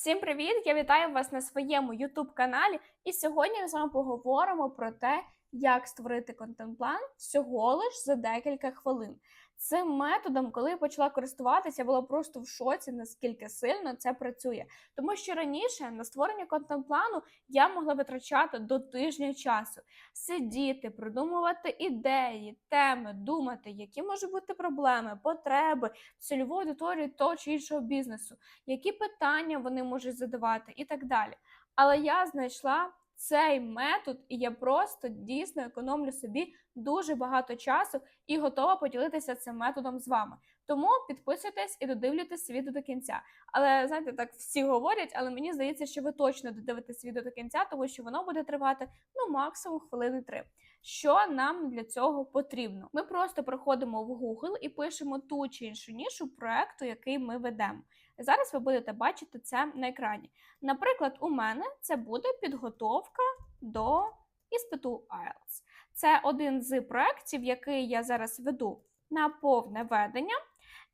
Всім привіт! Я вітаю вас на своєму youtube каналі. І сьогодні ми з вами поговоримо про те, як створити контент-план всього лиш за декілька хвилин. Цим методом, коли я почала користуватися, я була просто в шоці, наскільки сильно це працює. Тому що раніше на створення контент-плану я могла витрачати до тижня часу, сидіти, придумувати ідеї, теми, думати, які можуть бути проблеми, потреби цільової аудиторії того чи іншого бізнесу, які питання вони можуть задавати і так далі. Але я знайшла цей метод, і я просто дійсно економлю собі дуже багато часу і готова поділитися цим методом з вами. Тому підписуйтесь і додивлюйтесь відео до кінця. Але знаєте, так всі говорять, але мені здається, що ви точно додивитесь відео до кінця, тому що воно буде тривати ну максимум хвилини три. Що нам для цього потрібно? Ми просто проходимо в Google і пишемо ту чи іншу нішу проекту, який ми ведемо. Зараз ви будете бачити це на екрані. Наприклад, у мене це буде підготовка до іспиту IELTS. Це один з проєктів, який я зараз веду на повне ведення.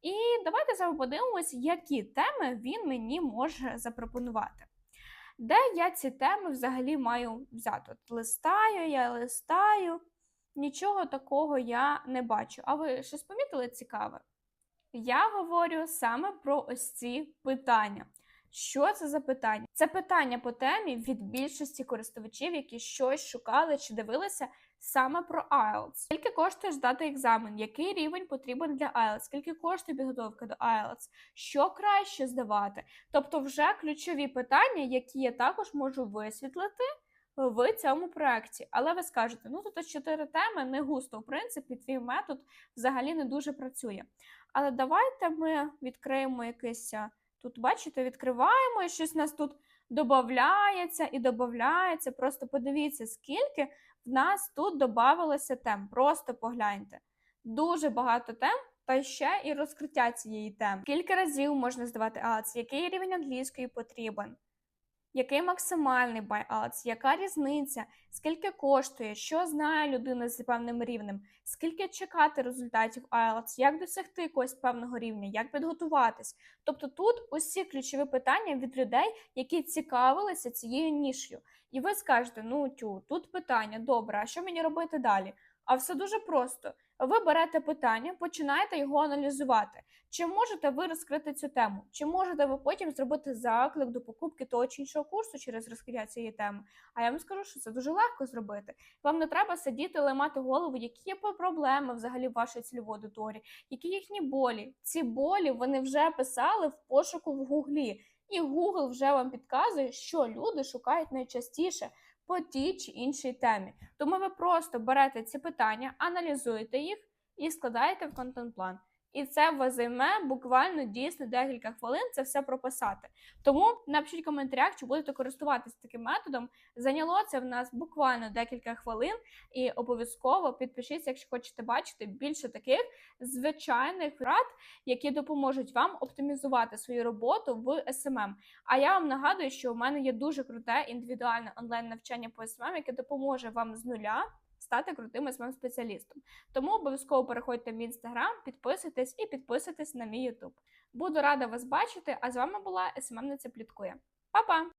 І давайте з вами подивимось, які теми він мені може запропонувати. Де я ці теми взагалі маю взяти? От листаю, я листаю, нічого такого я не бачу. А ви щось помітили цікаве? Я говорю саме про ось ці питання. Що це за питання? Це питання по темі від більшості користувачів, які щось шукали чи дивилися саме про IELTS. Скільки коштує здати екзамен? Який рівень потрібен для IELTS? Скільки коштує підготовка до IELTS? Що краще здавати? Тобто, вже ключові питання, які я також можу висвітлити в цьому проєкті. Але ви скажете, ну тут чотири теми не густо, в принципі, твій метод взагалі не дуже працює. Але давайте ми відкриємо якийсь. Тут, бачите, відкриваємо і щось у нас тут додається і додається. Просто подивіться, скільки в нас тут додавалося тем. Просто погляньте. Дуже багато тем, та ще і розкриття цієї теми. Скільки разів можна здавати АЦ, який рівень англійської потрібен, який максимальний байац, яка різниця, скільки коштує, що знає людина з певним рівнем, скільки чекати результатів IELTS, як досягти якогось певного рівня, як підготуватись. Тобто тут усі ключові питання від людей, які цікавилися цією нішою. І ви скажете: ну тю, тут питання, добре, а що мені робити далі? А все дуже просто. Ви берете питання, починаєте його аналізувати. Чи можете ви розкрити цю тему? Чи можете ви потім зробити заклик до покупки того чи іншого курсу через розкриття цієї теми? А я вам скажу, що це дуже легко зробити. Вам не треба сидіти, ламати голову, які є проблеми взагалі в вашій цільової аудиторії, які їхні болі. Ці болі вони вже писали в пошуку в Гуглі, і Google вже вам підказує, що люди шукають найчастіше по тій чи іншій темі. Тому ви просто берете ці питання, аналізуєте їх і складаєте в контент-план. І це вас займе буквально дійсно декілька хвилин це все прописати. Тому напишіть в коментарях, чи будете користуватися таким методом. Зайняло це в нас буквально декілька хвилин, і обов'язково підпишіться, якщо хочете бачити більше таких звичайних рад, які допоможуть вам оптимізувати свою роботу в SMM. А я вам нагадую, що у мене є дуже круте індивідуальне онлайн навчання по SMM, яке допоможе вам з нуля стати крутим smm спеціалістом. Тому обов'язково переходьте в мій інстаграм, підписуйтесь і підписуйтесь на мій ютуб. Буду рада вас бачити. А з вами була СММниця Пліткує. Па-па!